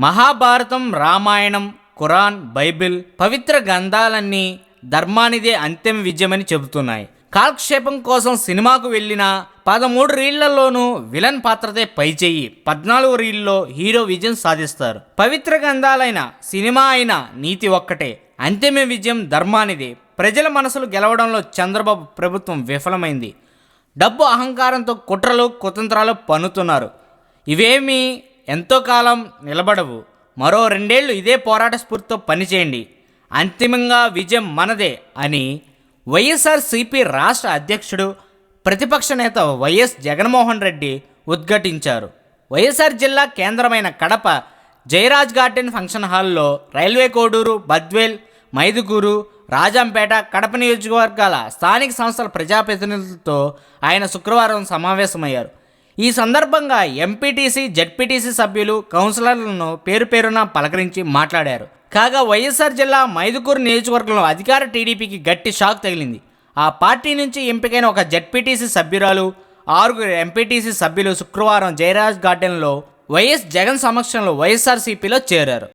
Mahabharatam Ramayanam Quran Bible పవిత్ర గ్రంథాలన్నీ ధర్మానిదే అంతిమ విజయమని చెబుతున్నాయి. కాలక్షేపం కోసం సినిమాకు వెళ్ళిన పదమూడు రీళ్ళలోనూ విలన్ పాత్రతే పైచేయి పద్నాలుగు రీల్లో హీరో విజయం సాధిస్తారు. పవిత్ర గ్రంథాలైన సినిమా అయిన నీతి ఒక్కటే. అంతిమ విజయం ధర్మానిదే. ప్రజల మనసులు గెలవడంలో చంద్రబాబు ప్రభుత్వం విఫలమైంది. డబ్బు అహంకారంతో కుట్రలు కుతంత్రాలు పన్నుతున్నారు. ఇవేమీ ఎంతో కాలం నిలబడవు. మరో రెండేళ్ళు ఇదే పోరాట స్ఫూర్తితో పనిచేయండి. అంతిమంగా విజయం మనదే అని వైఎస్ఆర్సిపి రాష్ట్ర అధ్యక్షుడు ప్రతిపక్ష నేత వైఎస్ జగన్మోహన్ రెడ్డి ఉద్ఘాటించారు. వైఎస్ఆర్ జిల్లా కేంద్రమైన కడప జయరాజ్ గార్డెన్ ఫంక్షన్ హాల్లో రైల్వే కోడూరు బద్వేల్ మైదుగూరు రాజంపేట కడప నియోజకవర్గాల స్థానిక సంస్థల ప్రజాప్రతినిధులతో ఆయన శుక్రవారం సమావేశమయ్యారు. ఈ సందర్భంగా ఎంపీటీసీ జడ్పీటీసీ సభ్యులు కౌన్సిలర్లను పేరు పేరున పలకరించి మాట్లాడారు. కాగా వైఎస్ఆర్ జిల్లా మైదుకూరు నియోజకవర్గంలో అధికార టీడీపీకి గట్టి షాక్ తగిలింది. ఆ పార్టీ నుంచి ఎంపికైన ఒక జడ్పీటీసీ సభ్యురాలు ఆరుగురు ఎంపీటీసీ సభ్యులు శుక్రవారం జయరాజ్ గార్డెన్లో వైఎస్ జగన్ సమక్షంలో వైఎస్ఆర్సీపీలో చేరారు.